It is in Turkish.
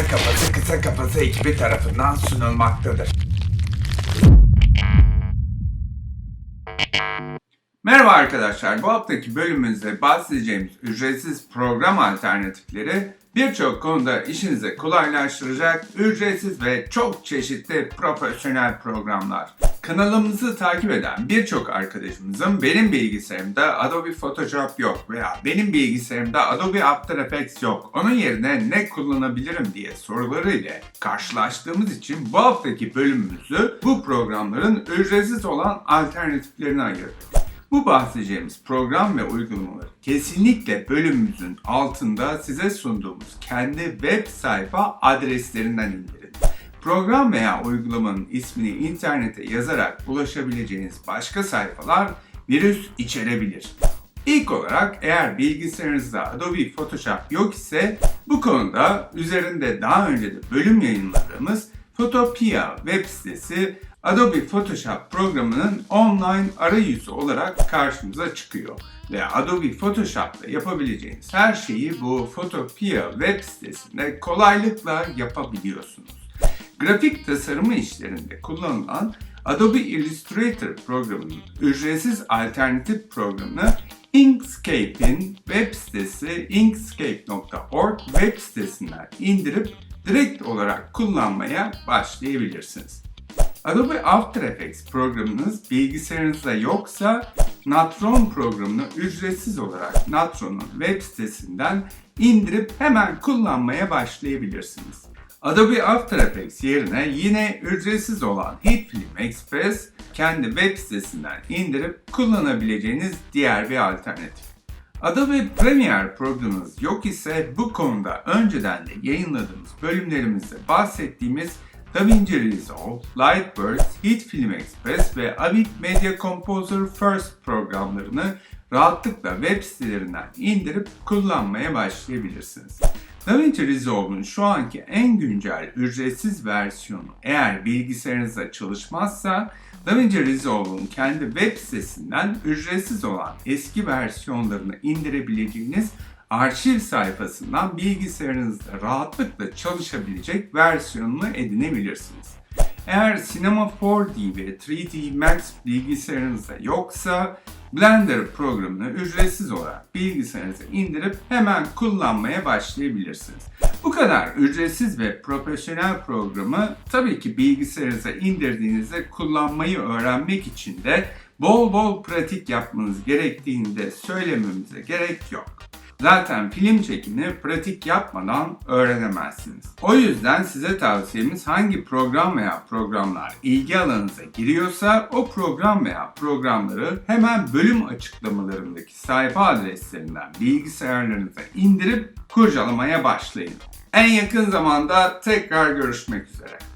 kısa kafası kısa kafası ekibi tarafından sunulmaktadır. Merhaba arkadaşlar. Bu haftaki bölümümüzde bahsedeceğimiz ücretsiz program alternatifleri birçok konuda işinizi kolaylaştıracak ücretsiz ve çok çeşitli profesyonel programlar. Kanalımızı takip eden birçok arkadaşımızın benim bilgisayarımda Adobe Photoshop yok veya benim bilgisayarımda Adobe After Effects yok. Onun yerine ne kullanabilirim diye soruları ile karşılaştığımız için bu haftaki bölümümüzü bu programların ücretsiz olan alternatiflerine ayırdık. Bu bahsedeceğimiz program ve uygulamaları kesinlikle bölümümüzün altında size sunduğumuz kendi web sayfa adreslerinden indirin. Program veya uygulamanın ismini internete yazarak ulaşabileceğiniz başka sayfalar virüs içerebilir. İlk olarak eğer bilgisayarınızda Adobe Photoshop yok ise bu konuda üzerinde daha önce de bölüm yayınladığımız Photopia web sitesi Adobe Photoshop programının online arayüzü olarak karşımıza çıkıyor. Ve Adobe Photoshop'ta yapabileceğiniz her şeyi bu Photopia web sitesinde kolaylıkla yapabiliyorsunuz. Grafik tasarımı işlerinde kullanılan Adobe Illustrator programının ücretsiz alternatif programını Inkscape'in web sitesi inkscape.org web sitesinden indirip direkt olarak kullanmaya başlayabilirsiniz. Adobe After Effects programınız bilgisayarınızda yoksa Natron programını ücretsiz olarak Natron'un web sitesinden indirip hemen kullanmaya başlayabilirsiniz. Adobe After Effects yerine yine ücretsiz olan HitFilm Express kendi web sitesinden indirip kullanabileceğiniz diğer bir alternatif. Adobe Premiere programınız yok ise bu konuda önceden de yayınladığımız bölümlerimizde bahsettiğimiz DaVinci Resolve, Lightworks, HitFilm Express ve Avid Media Composer First programlarını rahatlıkla web sitelerinden indirip kullanmaya başlayabilirsiniz. DaVinci Resolve'un şu anki en güncel ücretsiz versiyonu eğer bilgisayarınızda çalışmazsa DaVinci Resolve'un kendi web sitesinden ücretsiz olan eski versiyonlarını indirebileceğiniz arşiv sayfasından bilgisayarınızda rahatlıkla çalışabilecek versiyonunu edinebilirsiniz. Eğer Cinema 4D ve 3D Max bilgisayarınızda yoksa Blender programını ücretsiz olarak bilgisayarınıza indirip hemen kullanmaya başlayabilirsiniz. Bu kadar ücretsiz ve profesyonel programı tabii ki bilgisayarınıza indirdiğinizde kullanmayı öğrenmek için de bol bol pratik yapmanız gerektiğini de söylememize gerek yok. Zaten film çekimini pratik yapmadan öğrenemezsiniz. O yüzden size tavsiyemiz hangi program veya programlar ilgi alanınıza giriyorsa o program veya programları hemen bölüm açıklamalarındaki sayfa adreslerinden bilgisayarlarınıza indirip kurcalamaya başlayın. En yakın zamanda tekrar görüşmek üzere.